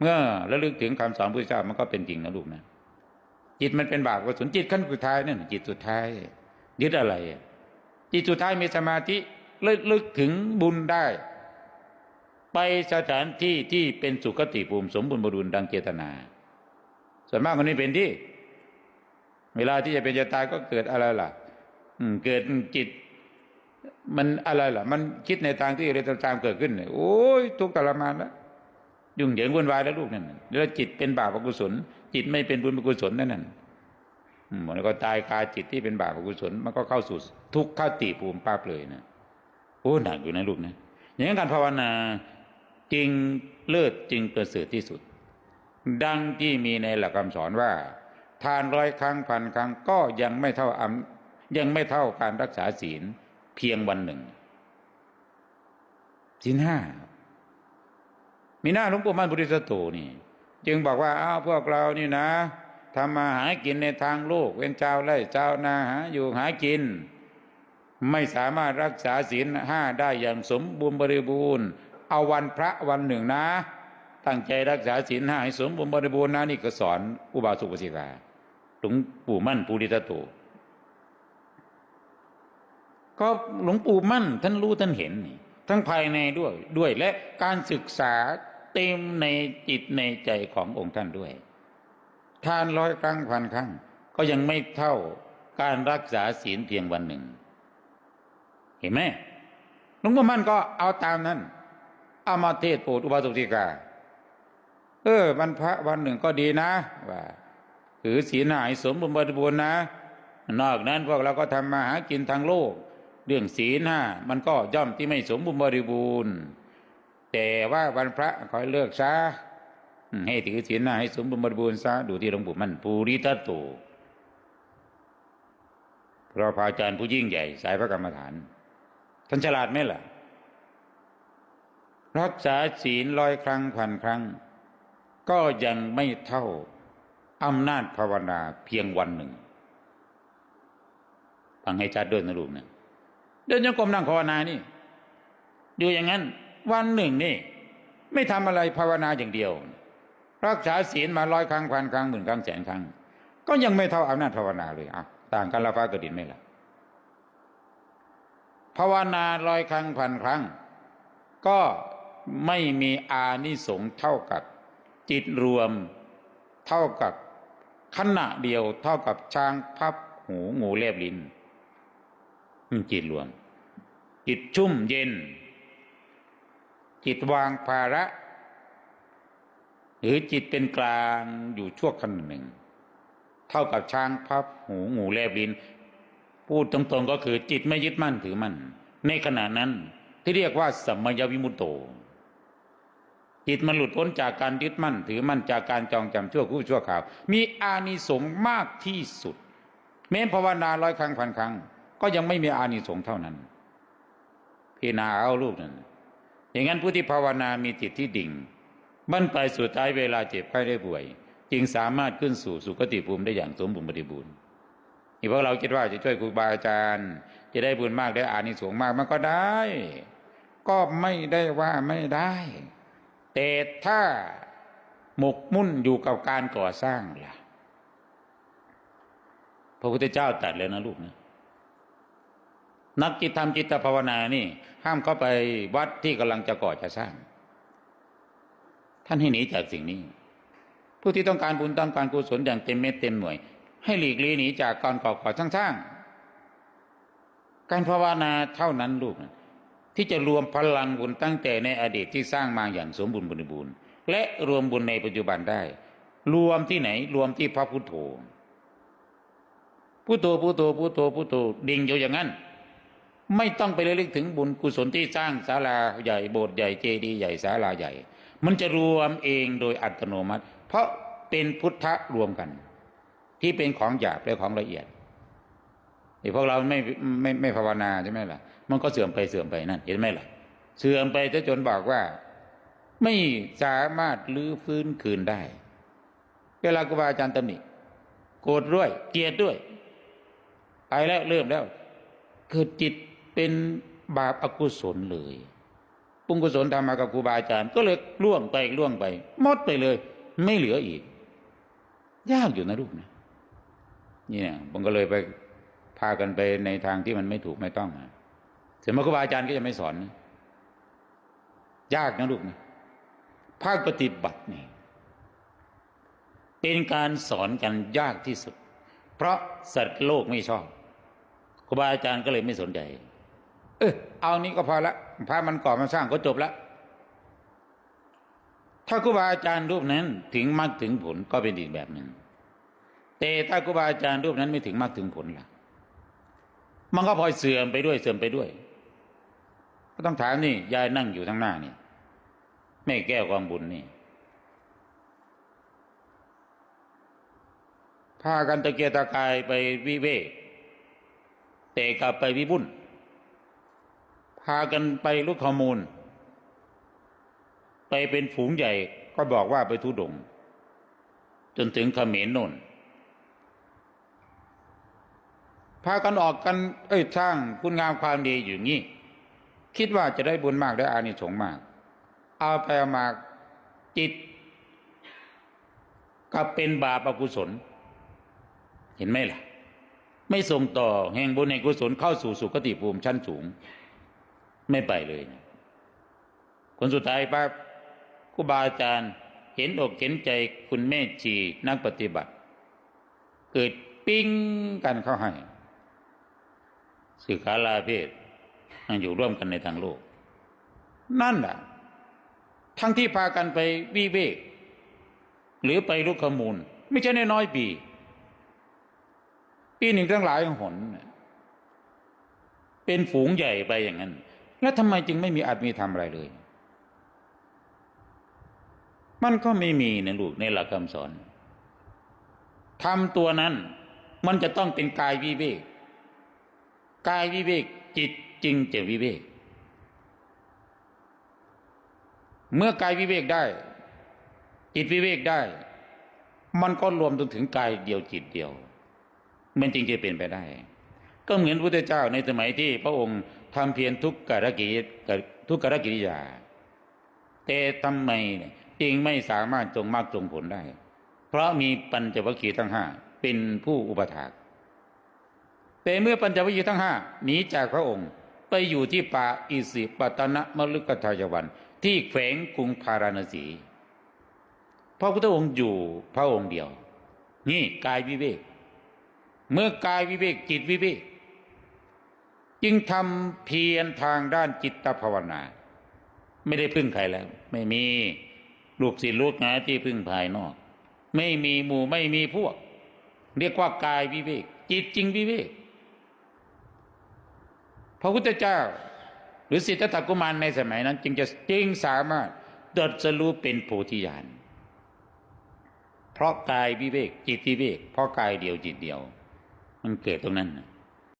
เมื่อระลึกถึงคำสอนพระเจ้ามันก็เป็นจริงนะลูกนะจิตมันเป็นบาปกุศลจิตขั้นสุดท้ายนั่นจิตสุดท้ายยึดอะไร จิตสุดท้ายมีสมาธิระลึกถึงบุญได้ ไปสถานที่ที่เป็นสุขติภูมิสมบูรณ์บรุณดังเจตนา ส่วนมากคนนี้เป็นที่ เวลาที่จะเป็นจะตายก็เกิดอะไรล่ะ อืม เกิดจิตมันอะไรล่ะ มันคิดในทางที่อะไรต่างๆเกิดขึ้นเนี่ยโอ้ยทุกข์ทรมานแล้ว ยุ่งเหยิงวุ่นวายแล้วลูกนั่นแล้วจิตเป็นบาปอกุศล จิตไม่เป็นบุญอกุศลนั่นน่ะอืมมันก็ตายคาจิตที่เป็นบาปอกุศลมันก็เข้าสู่ทุกข์เข้าติภูมิป้าบเลยนะโอ้หนักอยู่นะลูกนะอย่างนั้นการภาวนาจึงเลิศจึงประเสริฐที่สุด ดังที่มีในหลักคำสอนว่า ทานร้อยครั้งพันครั้งก็ยังไม่เท่าอำยังไม่เท่าการรักษาศีลเพียงวันหนึ่งศีลห้า มีหน้าหลวงปู่มั่นบุริสโตนี่ จึงบอกว่าอ้าวพวกเรานี่นะทำมาหากินในทางโลกเป็นเจ้าไร่เจ้านาหาอยู่หากิน ไม่สามารถรักษาศีลห้าได้อย่างสมบูรณ์บริบูรณ์ เอาวันพระวันหนึ่งนะ ตั้งใจรักษาศีลห้าให้สมบูรณ์บริบูรณ์นะนี่ก็สอนอุบาสกอุบาสิกาหลวงปู่มั่นปุริตโตก็หลวงปู่มั่นท่านรู้ท่านเห็นนี่ทั้งภายในด้วยด้วยและการศึกษา เต็มในจิตในใจขององค์ท่านด้วย ทานร้อยครั้งพันครั้ง ก็ยังไม่เท่าการรักษาศีลเพียงวันหนึ่ง เห็นไหมหลวงพ่อมั่นก็เอาตามนั้นเอามาเทศโปรดอุบาสกิกา เออวันพระวันหนึ่งก็ดีนะว่าถือศีลหายสมบูรณ์บริบูรณ์นะ นอกนั้นพวกเราก็ทำมาหากินทางโลก เรื่องศีลห้ามันก็ย่อมที่ไม่สมบูรณ์บริบูรณ์ แต่ว่าวันพระคอยเลิกซะอืมให้ถือศีลห้าให้สมบูรณ์บริบูรณ์ซะดูที่หลวงปู่มั่นภูริทัตโตเพราะพระอาจารย์ผู้ยิ่งใหญ่ สายพระกรรมฐาน ท่านฉลาดไหมล่ะรักษาศีลร้อยครั้งพันครั้ง ก็ยังไม่เท่าอำนาจภาวนาเพียงวันหนึ่งฟังให้ชัดด้วยนะลูกนะเดินโยกรมนั่งภาวนานี่ อยู่อย่างนั้น วันหนึ่งนี่ ไม่ทำอะไรภาวนาอย่างเดียว รักษาศีลมาร้อยครั้งพันครั้งหมื่นครั้งแสนครั้ง ก็ยังไม่เท่าอำนาจภาวนาเลยอะต่างกันละฟ้ากระดินไหมล่ะภาวนาร้อยครั้งพันครั้ง ก็ไม่มีอานิสงส์เท่ากับจิตรวมเท่ากับขณะเดียวเท่ากับช้างพับหูงูแลบลิ้นจิตรวม จิตชุ่มเย็น จิตวางภาระ หรือจิตเป็นกลางอยู่ชั่วขณะหนึ่ง เท่ากับช้างพับหูงูแลบลิ้น พูดตรงๆก็คือจิตไม่ยึดมั่นถือมั่นในขณะนั้นที่เรียกว่าสัมมยวิมุตโต จิตมันหลุดพ้นจากการยึดมั่น ถือมั่นจากการจองจำชั่วคู่ชั่วข่าว มีอานิสงส์มากที่สุด แม้ภาวนาร้อยครั้งพันครั้ง ก็ยังไม่มีอานิสงส์เท่านั้นพี่นาเอาลูกนั้น อย่างนั้นผู้ที่ภาวนามีจิตที่ดิ่ง มันไปสุดท้ายเวลาเจ็บไข้ได้ป่วย จึงสามารถขึ้นสู่สุคติภูมิได้อย่างสมบูรณ์บริบูรณ์นี่พวกเราคิดว่าจะช่วยครูบาอาจารย์ จะได้บุญมากได้อานิสงส์มากมันก็ได้ ก็ไม่ได้ว่าไม่ได้ แต่ถ้าหมกมุ่นอยู่กับการก่อสร้างล่ะพระพุทธเจ้าตัดเลยนะลูกนะ นักจิตธรรมจิตภาวนานี่ ห้ามเข้าไปวัดที่กำลังจะก่อจะสร้าง ท่านให้หนีจากสิ่งนี้ ผู้ที่ต้องการบุญต้องการกุศลอย่างเต็มเม็ดเต็มหน่วย ให้หลีกเลี่ยหนีจากการก่อก่อสร้างสร้างการภาวนาเท่านั้นลูกนะที่จะรวมพลังบุญตั้งแต่ในอดีตที่สร้างมาอย่างสมบูรณ์บริบูรณ์และรวมบุญในปัจจุบันได้ รวมที่ไหน รวมที่พระพุทโธพุทโธพุทโธพุทโธพุทโธดิ่งอยู่อย่างนั้น ไม่ต้องไปเลึกถึงบุญกุศลที่สร้างศาลาใหญ่โบสถ์ใหญ่เจดีย์ใหญ่ศาลาใหญ่ มันจะรวมเองโดยอัตโนมัติ เพราะเป็นพุทธะรวมกัน ที่เป็นของหยาบและของละเอียดไอ้พวกเราไม่ไม่ไม่ภาวนาใช่ไหมล่ะ มันก็เสื่อมไปเสื่อมไปนั่นเห็นไหมล่ะ เสื่อมไปจนบอกว่า ไม่สามารถลื้อฟื้นคืนได้ เวลาครูบาอาจารย์ตำหนิโกรธด้วย เกลียดด้วยไปแล้วเริ่มแล้ว เกิดจิต เป็นบาปอากุศลเลยปุงกุศลทำมากับครูบาอาจารย์ ก็เลยล่วงไปล่วงไปหมดไปเลย ไม่เหลืออีก ยากอยู่นะลูกนะนี่เนี่ยผมก็เลยไปพากันไปในทางที่มันไม่ถูกไม่ต้องนะเสร็จมาครูบาอาจารย์ก็จะไม่สอนนะยากนะลูกนะภาคปฏิบัตินี่เป็นการสอนกันยากที่สุด เพราะสัตว์โลกไม่ชอบครูบาอาจารย์ก็เลยไม่สนใจ เออเอานี้ก็พอละพามันก่อมาสร้างก็จบละถ้าครูบาอาจารย์รูปนั้นถึงมรรคถึงผลก็เป็นอีกแบบหนึ่งแต่ถ้าครูบาอาจารย์รูปนั้นไม่ถึงมรรคถึงผลล่ะ มันก็พลอยเสื่อมไปด้วยเสื่อมไปด้วย ก็ต้องถามนี่ยายนั่งอยู่ทั้งหน้านี่แม่แก้วกองบุญนี่พากันตะเกียกตะกายไปวิเวกแต่กลับไปวิบุญากันไปลุกขมูล ไปเป็นฝูงใหญ่ก็บอกว่าไปทุดง จนถึงเขมรนนพากันออกกัน เอ้ยสร้างคุณงามความดีอยู่งี้ คิดว่าจะได้บุญมากได้อานิสงส์มาก เอาไปเอามาจิตกลับเป็นบาปอกุศล เห็นไหมล่ะ ไม่ส่งต่อแห่งบุญแห่งกุศลเข้าสู่สุคติภูมิชั้นสูง ไม่ไปเลยนะคนสุดท้ายป้าครูบาอาจารย์เห็นอกเห็นใจคุณแม่ชีนักปฏิบัติ เกิดปิ้งกันเข้าให้สึกขาลาเพศอยู่ร่วมกันในทางโลก นั่นแหละทั้งที่พากันไปวิเวก หรือไปลุกขมูล ไม่ใช่น้อยปี ปีหนึ่งทั้งหลายหนน่ะเป็นฝูงใหญ่ไปอย่างนั้น แล้วทำไมจึงไม่มีอาจมีทำอะไรเลย มันก็ไม่มีในลูกในหลักคำสอนทำตัวนั้นมันจะต้องเป็นกายวิเวก กายวิเวกจิตจึงจะวิเวก เมื่อกายวิเวกได้ จิตวิเวกได้ มันก็รวมจนถึงกายเดียวจิตเดียว มันจริงจะเป็นไปได้ ก็เหมือนพระพุทธเจ้าในสมัยที่พระองค์ทำเพียรทุกขรกิริทุกขรกิริยา แต่ทำไมจึงไม่สามารถจงมากจงผลได้ เพราะมีปัญจวัคคีย์ทั้งห้าเป็นผู้อุปถากแต่เมื่อปัญจวัคคีย์ทั้งห้าหนีจากพระองค์ไปอยู่ที่ป่าอิสิปตนะมฤคทายวัน ที่แขวงกรุงพาราณสีพระพุทธองค์อยู่พระองค์เดียว นี่กายวิเวก เมื่อกายวิเวกจิตวิเวก จึงทำเพียรทางด้านจิตภาวนา ไม่ได้พึ่งใครแล้ว ไม่มีลูกศิษย์ลูกหาที่พึ่งภายนอก ไม่มีหมู่ไม่มีพวก เรียกว่ากายวิเวก จิตจริงวิเวกพระพุทธเจ้า หรือสิทธัตถกุมารในสมัยนั้น จึงจะจึงสามารถตรัสรู้เป็นโพธิญาณเพราะกายวิเวก จิตวิเวกเพราะกายเดียวจิตเดียว มันเกิดตรงนั้นนะ